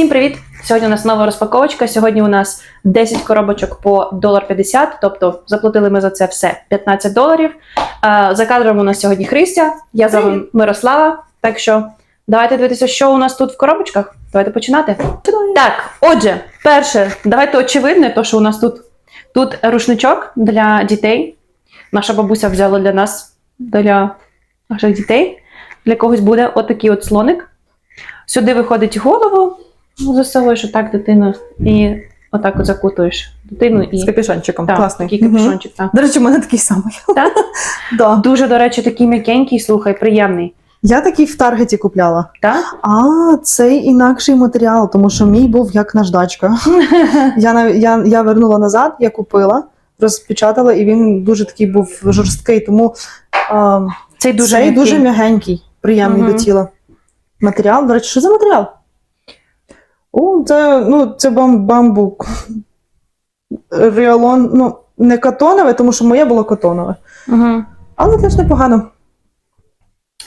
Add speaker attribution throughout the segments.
Speaker 1: Всім привіт! Сьогодні у нас нова розпаковочка. Сьогодні у нас 10 коробочок по 1,50 тобто заплатили ми за це все 15 доларів. За кадром у нас сьогодні Христя, я з вами Мирослава. Так що давайте дивитися, що у нас тут в коробочках. Давайте починати. Так, отже, перше, давайте очевидне, то що у нас тут. Тут рушничок для дітей. Наша бабуся взяла для нас, для наших дітей. Для когось буде отакий от слоник. Сюди виходить голову, засовуєш отак дитину і отак от закутуєш дитину і
Speaker 2: З капюшончиком.
Speaker 1: Так,
Speaker 2: Класний.
Speaker 1: такий капюшончик. так.
Speaker 2: До речі, у мене такий самий.
Speaker 1: Так?
Speaker 2: да.
Speaker 1: Дуже, до речі, такий м'якенький, слухай, приємний.
Speaker 2: Я такий в Таргеті купляла.
Speaker 1: Так?
Speaker 2: А, цей інакший матеріал, тому що мій був як наждачка. Я, нав- я, я вернула назад, я купила, розпечатала, і він дуже такий був жорсткий, тому а,
Speaker 1: Цей дуже
Speaker 2: цей
Speaker 1: м'який.
Speaker 2: дуже м'ягенький, приємний
Speaker 1: Мгм.
Speaker 2: до тіла. Матеріал, до речі, що за матеріал? О, це, ну, це бам, бамбук. Реалон, ну, не катонове, тому що моє було катонове.
Speaker 1: Угу.
Speaker 2: Але теж непогано.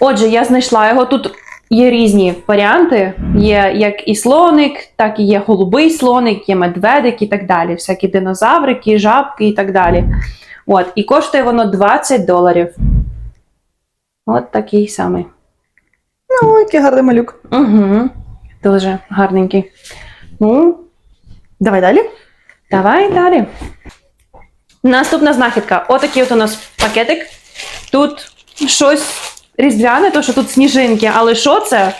Speaker 1: Отже, я знайшла його. Тут є різні варіанти. Є як і слоник, так і є голубий слоник, є медведик і так далі. Всякі динозаврики, жабки і так далі. От, і коштує воно 20 доларів. От такий самий.
Speaker 2: Ну, який гарний малюк.
Speaker 1: Угу. Дуже гарненький. Ну,
Speaker 2: Давай далі.
Speaker 1: давай далі. Наступна знахідка. Отакий от у нас пакетик. Тут щось різдвяне, то що тут сніжинки, але що це?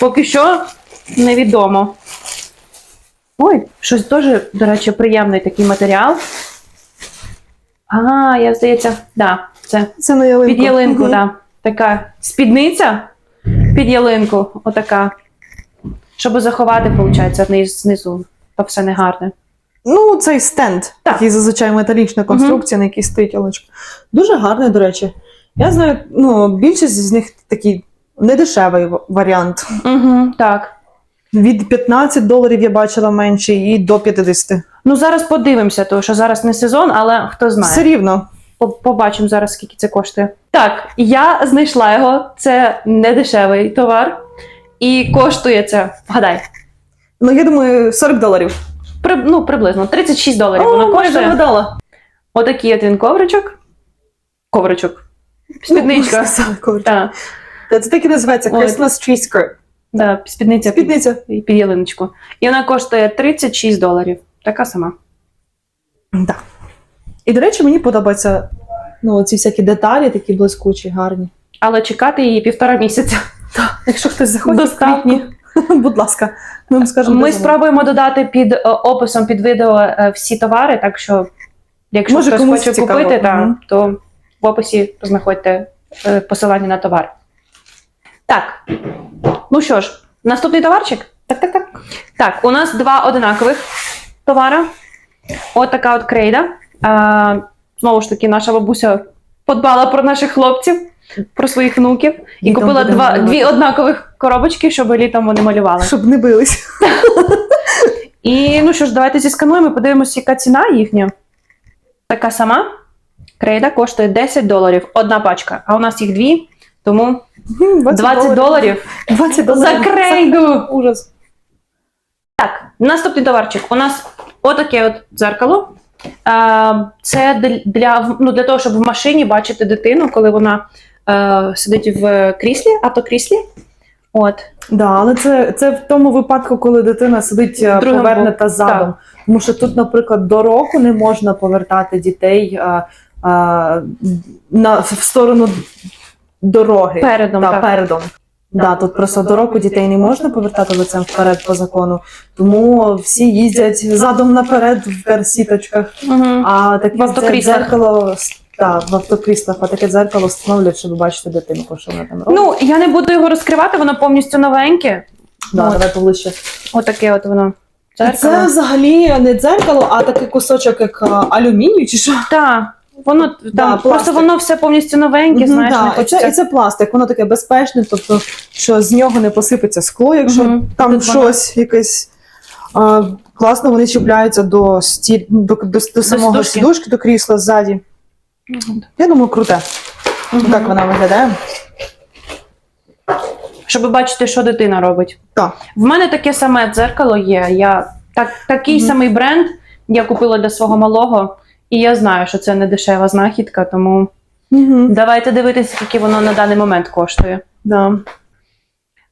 Speaker 1: Поки що невідомо. Ой, щось дуже, до речі, приємний такий матеріал. А, я здається, да, це
Speaker 2: Це на ялинку.
Speaker 1: під ялинку,
Speaker 2: Мгм.
Speaker 1: да. Така спідниця під ялинку, отака. Щоб заховати, виходить, знизу. То все не гарне.
Speaker 2: Ну, цей стенд,
Speaker 1: Так.
Speaker 2: такий зазвичай металічна конструкція, на якій стоїть ялиночка. Дуже гарний, до речі. Я знаю, ну, більшість з них такий недешевий варіант.
Speaker 1: Угу, так.
Speaker 2: Від 15 доларів я бачила менше і до 50.
Speaker 1: Ну зараз подивимося, тому що зараз не сезон, але хто знає.
Speaker 2: Все рівно.
Speaker 1: Побачимо зараз, скільки це коштує. Так, я знайшла його. Це не дешевий товар. І коштує це, вгадай,
Speaker 2: Ну, я думаю, 40 доларів.
Speaker 1: при, ну, приблизно 36 доларів.
Speaker 2: О,
Speaker 1: воно
Speaker 2: майже
Speaker 1: коштує.
Speaker 2: вгадала.
Speaker 1: Отакий от він ковричок. Ковричок. Спідничка.
Speaker 2: Ну.
Speaker 1: Так,
Speaker 2: Та Це так і називається
Speaker 1: Ой.
Speaker 2: Christmas Tree Skirt.
Speaker 1: да, спідниця під,
Speaker 2: Спідниця.
Speaker 1: під ялиночку. І вона коштує 36 доларів. Така сама.
Speaker 2: Да. І, до речі, мені подобаються ну, ці всякі деталі, такі блискучі, гарні.
Speaker 1: Але чекати її півтора місяця.
Speaker 2: Якщо хтось захоче в
Speaker 1: Доставку.
Speaker 2: квітні, будь ласка, ми вам скажемо.
Speaker 1: Ми
Speaker 2: де замовити.
Speaker 1: спробуємо додати під е, описом під відео е, всі товари, так що, якщо
Speaker 2: Може,
Speaker 1: хтось
Speaker 2: комусь
Speaker 1: хоче
Speaker 2: цікаво.
Speaker 1: купити, та,
Speaker 2: Мгм.
Speaker 1: то в описі знаходьте е, посилання на товар. Так. Ну що ж, наступний товарчик? Так, так, так. Так, у нас два одинакових товара. От така от крейда. А, знову ж таки, наша бабуся подбала про наших хлопців, про своїх внуків і
Speaker 2: Літом
Speaker 1: купила
Speaker 2: будемо
Speaker 1: два,
Speaker 2: малювати.
Speaker 1: дві однакових коробочки, щоб літом вони малювали.
Speaker 2: Щоб не бились.
Speaker 1: І ну що ж, давайте зіскануємо, подивимося, яка ціна їхня. Така сама. Крейда коштує 10 доларів, одна пачка, а у нас їх дві, тому 20 доларів
Speaker 2: 20
Speaker 1: за
Speaker 2: доларів.
Speaker 1: крейду.
Speaker 2: Ужас.
Speaker 1: Так, наступний товарчик. У нас отаке от дзеркало. Е, Це дл- для, ну, для того, щоб в машині бачити дитину, коли вона е, сидить в кріслі, автокріслі. От.
Speaker 2: Да, але це, це в тому випадку, коли дитина сидить е,
Speaker 1: Другим
Speaker 2: повернута задом. Тому що тут, наприклад, до року не можна повертати дітей а, а, на, в сторону дороги.
Speaker 1: Передом,
Speaker 2: Да,
Speaker 1: так.
Speaker 2: передом. Да, тут просто до року дітей не можна повертати лицем вперед по закону, тому всі їздять задом наперед в карсіточках.
Speaker 1: Угу.
Speaker 2: А таке
Speaker 1: В автокріслах.
Speaker 2: дзеркало так, в автокріслах, а таке дзеркало встановлюють, щоб бачити дитину, що вона там робить.
Speaker 1: Ну, я не буду його розкривати, воно повністю новеньке.
Speaker 2: да,
Speaker 1: от.
Speaker 2: давай поближче.
Speaker 1: Отаке от воно.
Speaker 2: Це взагалі не дзеркало, а такий кусочок, як а, алюмінію, чи що?
Speaker 1: Так, воно там
Speaker 2: пластик.
Speaker 1: просто воно все повністю новеньке,
Speaker 2: Мгм,
Speaker 1: знаєш,
Speaker 2: да.
Speaker 1: не
Speaker 2: і, це, і це пластик, воно таке безпечне, тобто, що з нього не посипеться скло, якщо
Speaker 1: Мгм.
Speaker 2: там
Speaker 1: Тут воно-
Speaker 2: щось якесь. А, класно, вони чіпляються до, сті... до, до, до самого
Speaker 1: сідушки,
Speaker 2: до крісла ззаді. Я думаю, круте.
Speaker 1: Мгм.
Speaker 2: Так вона виглядає.
Speaker 1: щоб бачити, що дитина робить.
Speaker 2: Так.
Speaker 1: В мене таке саме дзеркало є. Я так, такий
Speaker 2: Мгм.
Speaker 1: самий бренд я купила для свого малого, і я знаю, що це не дешева знахідка, тому
Speaker 2: Угу.
Speaker 1: давайте дивитися, скільки воно на даний момент коштує.
Speaker 2: Да.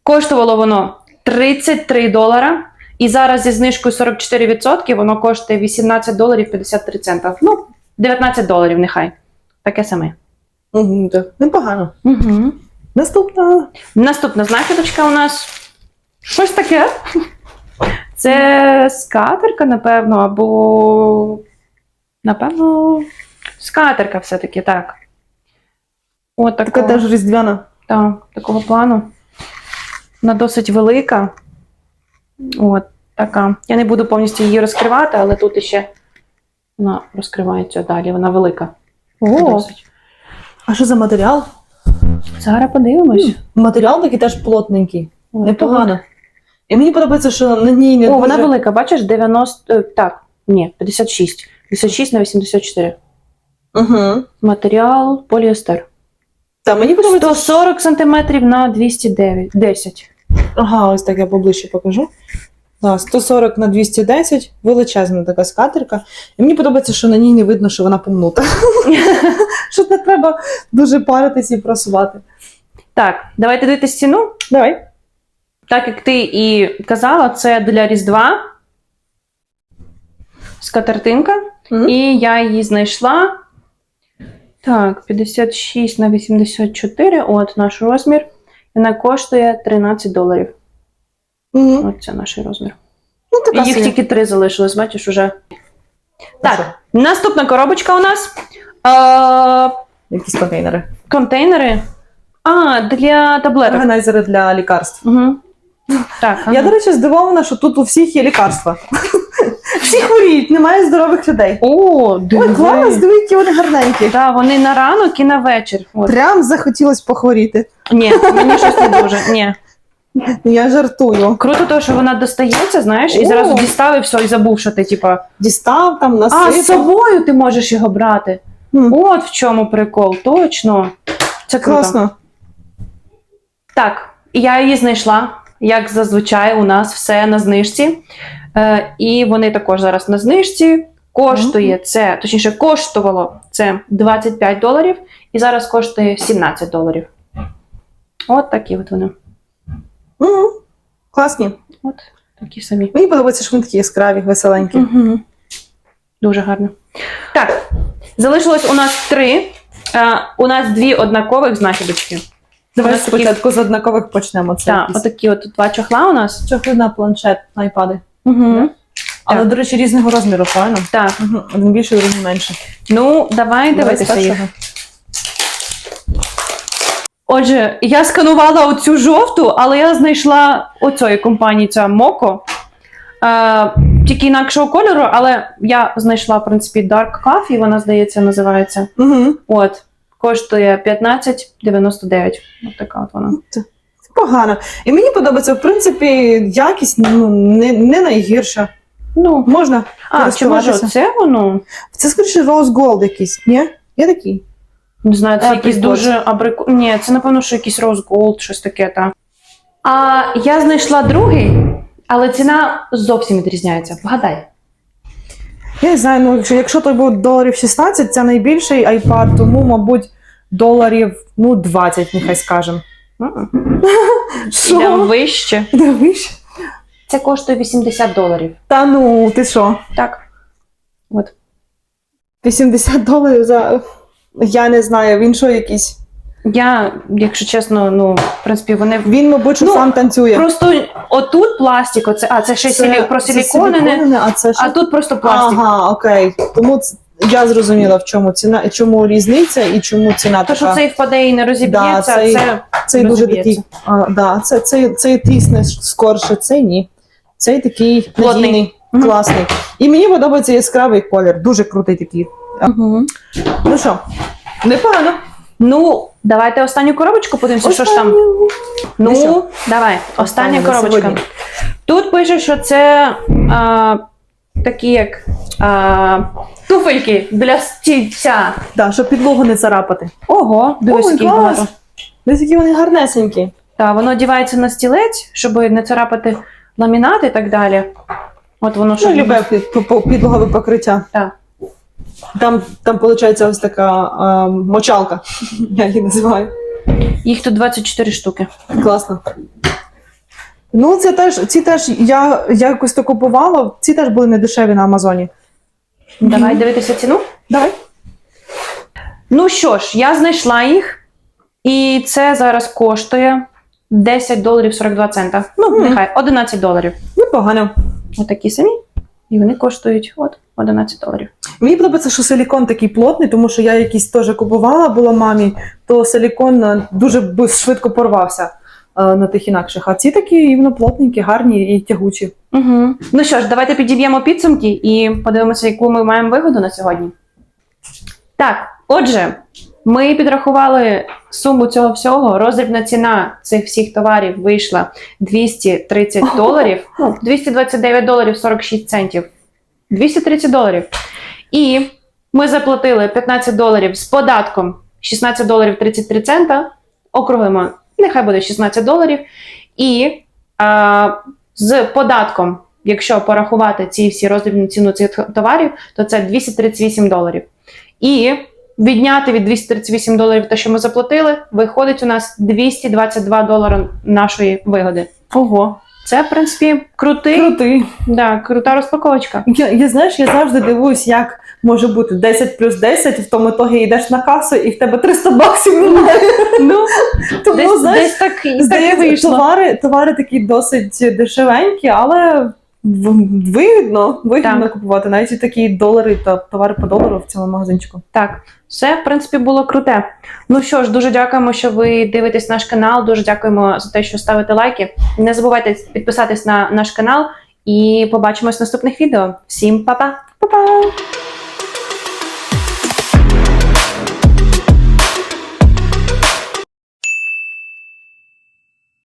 Speaker 1: Коштувало воно 33 долара, і зараз зі знижкою 44% воно коштує 18 доларів 53 цента. Ну, 19 доларів, нехай. Таке саме.
Speaker 2: Угу. Так. Непогано.
Speaker 1: Угу.
Speaker 2: Наступна.
Speaker 1: Наступна знахідочка у нас щось таке. Це скатерка, напевно, або. Напевно, скатерка все-таки, так. От
Speaker 2: Така
Speaker 1: така,
Speaker 2: теж різдвяна.
Speaker 1: та, такого плану. Вона досить велика. От така. Я не буду повністю її розкривати, але тут іще вона розкривається далі. Вона велика. Досить.
Speaker 2: А що за матеріал?
Speaker 1: Зараз подивимось.
Speaker 2: Матеріал такий теж плотненький.
Speaker 1: От
Speaker 2: Непогано. І мені подобається, що на ній не
Speaker 1: О,
Speaker 2: дуже...
Speaker 1: вона велика, бачиш, 90. е, Так, ні, 56. 56 на 84.
Speaker 2: Угу.
Speaker 1: Матеріал поліестер.
Speaker 2: Та мені подобається.
Speaker 1: 140 см на 209. 10.
Speaker 2: Ага, ось так я поближче покажу. Да, 140 на 210, величезна така скатерка. І мені подобається, що на ній не видно, що вона помнута. що не треба дуже паритись і просувати.
Speaker 1: Так, давайте дивитися ціну.
Speaker 2: Давай.
Speaker 1: Так як ти і казала, це для Різдва. Скатертинка. І я її знайшла. Так, 56 на 84. От наш розмір. Вона коштує 13 доларів.
Speaker 2: Мгм.
Speaker 1: От це наш розмір.
Speaker 2: Ну, така
Speaker 1: Їх
Speaker 2: собі.
Speaker 1: тільки три залишилось, бачиш, уже.
Speaker 2: Ну,
Speaker 1: Так,
Speaker 2: що,
Speaker 1: наступна коробочка у нас. Е,
Speaker 2: Якісь контейнери.
Speaker 1: контейнери. А, для таблеток.
Speaker 2: Органайзери для лікарств.
Speaker 1: Угу. Так,
Speaker 2: Я,
Speaker 1: ага.
Speaker 2: до речі, здивована, що тут у всіх є лікарства. Всі хворіють, немає здорових людей.
Speaker 1: О, диви.
Speaker 2: Ой, клас, диви, які вони гарненькі.
Speaker 1: Да, вони на ранок і на вечір. От.
Speaker 2: Прям захотілось похворіти.
Speaker 1: Ні, мені щось не дуже. Ні.
Speaker 2: Я жартую.
Speaker 1: Круто, то, що вона достається, знаєш, і
Speaker 2: О.
Speaker 1: зразу дістав і все, і забув, що ти, типа.
Speaker 2: Дістав там,
Speaker 1: А,
Speaker 2: насипав.
Speaker 1: з собою ти можеш його брати.
Speaker 2: М.
Speaker 1: От в чому прикол, точно. Це круто.
Speaker 2: Класно.
Speaker 1: Так, я її знайшла. Як зазвичай, у нас все на знижці. Е, і вони також зараз на знижці. Коштує це, точніше, коштувало це 25 доларів, і зараз коштує 17 доларів. От такі от вони.
Speaker 2: Мгм. Класні.
Speaker 1: От такі самі.
Speaker 2: Мені подобається, що вони такі яскраві, веселенькі.
Speaker 1: Угу. Дуже гарно. Так, залишилось у нас три. Е, у нас дві однакових знахідочки.
Speaker 2: Давай
Speaker 1: У нас такі-
Speaker 2: спочатку з однакових почнемо. Це
Speaker 1: Так,
Speaker 2: якісь
Speaker 1: отакі от два чохла у нас.
Speaker 2: чохли на планшет, на айпади.
Speaker 1: Угу.
Speaker 2: Але,
Speaker 1: Так.
Speaker 2: до речі, різного розміру, правильно?
Speaker 1: Так,
Speaker 2: Угу. Один більше, другий менше.
Speaker 1: ну давай
Speaker 2: Давай
Speaker 1: дивитися їх. Отже, я сканувала оцю жовту, але я знайшла оцієї компанії, ця Моко. Е, тільки інакшого кольору, але я знайшла, в принципі, Dark Coffee, вона, здається, називається.
Speaker 2: Угу.
Speaker 1: От, коштує 15,99. Ось така от вона.
Speaker 2: Погано. І мені подобається, в принципі, якість ну, не, не найгірша.
Speaker 1: Ну,
Speaker 2: Можна.
Speaker 1: а, чи може
Speaker 2: користуватися.
Speaker 1: це воно?
Speaker 2: Це скоріше Rose Gold якийсь, ні? Є такий?
Speaker 1: Не знаю, це
Speaker 2: Apricot.
Speaker 1: якийсь дуже абрико. Ні, це напевно, що якийсь Rose Gold, щось таке, та. А я знайшла другий, але ціна зовсім відрізняється. Вгадай.
Speaker 2: Я не знаю, ну якщо, якщо той був доларів 16, це найбільший iPad, тому, мабуть, доларів ну, 20, нехай скажемо.
Speaker 1: Йдемо вище.
Speaker 2: Дивиш?
Speaker 1: Це коштує 80 доларів.
Speaker 2: Та ну, ти що?
Speaker 1: Так. От.
Speaker 2: 80 доларів за. Я не знаю, він що якийсь.
Speaker 1: Я, якщо чесно, ну, в принципі, вони.
Speaker 2: Він, мабуть, що
Speaker 1: Ну,
Speaker 2: сам танцює.
Speaker 1: Просто отут пластик, оце, а це ще силі, про
Speaker 2: це
Speaker 1: силіконене,
Speaker 2: силіконене, а це що?
Speaker 1: а тут просто пластик.
Speaker 2: Ага, окей. Тому ц- я зрозуміла, в чому ціна, чому різниця і чому ціна
Speaker 1: То, що
Speaker 2: така.
Speaker 1: цей впаде і не розіб'ється,
Speaker 2: Да, цей-
Speaker 1: це
Speaker 2: Цей дуже
Speaker 1: розіб'ється.
Speaker 2: такий. А, да, це, цей, цей тисне скорше, цей ні. Цей такий
Speaker 1: Плотний.
Speaker 2: надійний,
Speaker 1: Мгм.
Speaker 2: класний. І мені подобається яскравий колір, дуже крутий такий.
Speaker 1: Угу.
Speaker 2: Ну що, непогано.
Speaker 1: Ну, давайте останню коробочку подивимося, що ж там. Ну,
Speaker 2: Ну що?
Speaker 1: давай, остання
Speaker 2: Останнє на
Speaker 1: коробочка.
Speaker 2: сьогодні.
Speaker 1: Тут пише, що це а, такі як а, туфельки для стільця.
Speaker 2: Да, щоб підлогу не царапати.
Speaker 1: Ого, дивись,
Speaker 2: Ой,
Speaker 1: який
Speaker 2: клас.
Speaker 1: багато.
Speaker 2: Десь які вони гарнесенькі.
Speaker 1: Та воно одівається на стілець, щоб не царапати ламінат і так далі. От воно
Speaker 2: Ну,
Speaker 1: щоб
Speaker 2: любе під, по- по- підлогове покриття.
Speaker 1: Так.
Speaker 2: Там, там виходить ось така а, мочалка, я її називаю.
Speaker 1: їх тут 24 штуки.
Speaker 2: Класно. Ну, це теж, ці теж я, я якось то купувала, ці теж були не дешеві на Амазоні.
Speaker 1: Давай дивитися ціну.
Speaker 2: Давай.
Speaker 1: Ну що ж, я знайшла їх, і це зараз коштує 10 доларів 42 цента. Ну,
Speaker 2: Мгм.
Speaker 1: нехай 11 доларів.
Speaker 2: Непогано.
Speaker 1: Отакі самі. І вони коштують от 11 доларів.
Speaker 2: Мені подобається, що силікон такий плотний, тому що я якийсь теж купувала, була мамі, то силікон е, дуже швидко порвався е, на тих інакших. А ці такі іменно плотненькі, гарні і тягучі.
Speaker 1: Угу. Ну що ж, давайте підіб'ємо підсумки і подивимося, яку ми маємо вигоду на сьогодні. Так, отже, ми підрахували суму цього всього. Роздрібна ціна цих всіх товарів вийшла 230 доларів. Ну, 229 доларів 46 центів. 230 доларів. І ми заплатили 15 доларів з податком 16 доларів 33 цента. Округлимо, нехай буде 16 доларів. І а, з податком, якщо порахувати ці всі роздрібну ціну цих товарів, то це 238 доларів. І відняти від 238 доларів те, що ми заплатили, виходить у нас 222 долари нашої вигоди. Ого, це, в принципі, крутий,
Speaker 2: Крутий.
Speaker 1: да, крута розпаковочка.
Speaker 2: Я, я знаєш, я завжди дивуюсь, як може бути 10 плюс 10, в тому ітогі йдеш на касу і в тебе 300 баксів немає.
Speaker 1: Ну,
Speaker 2: Тому,
Speaker 1: десь,
Speaker 2: знаєш,
Speaker 1: десь так, і так і вийшло.
Speaker 2: товари, товари такі досить дешевенькі, але вигідно, вигідно
Speaker 1: Так.
Speaker 2: купувати. Навіть такі долари та товари по долару в цьому магазинчику.
Speaker 1: Так, все, в принципі, було круте. Ну що ж, дуже дякуємо, що ви дивитесь наш канал. Дуже дякуємо за те, що ставите лайки. Не забувайте підписатись на наш канал і побачимось в наступних відео. Всім па-па!
Speaker 2: Па-па!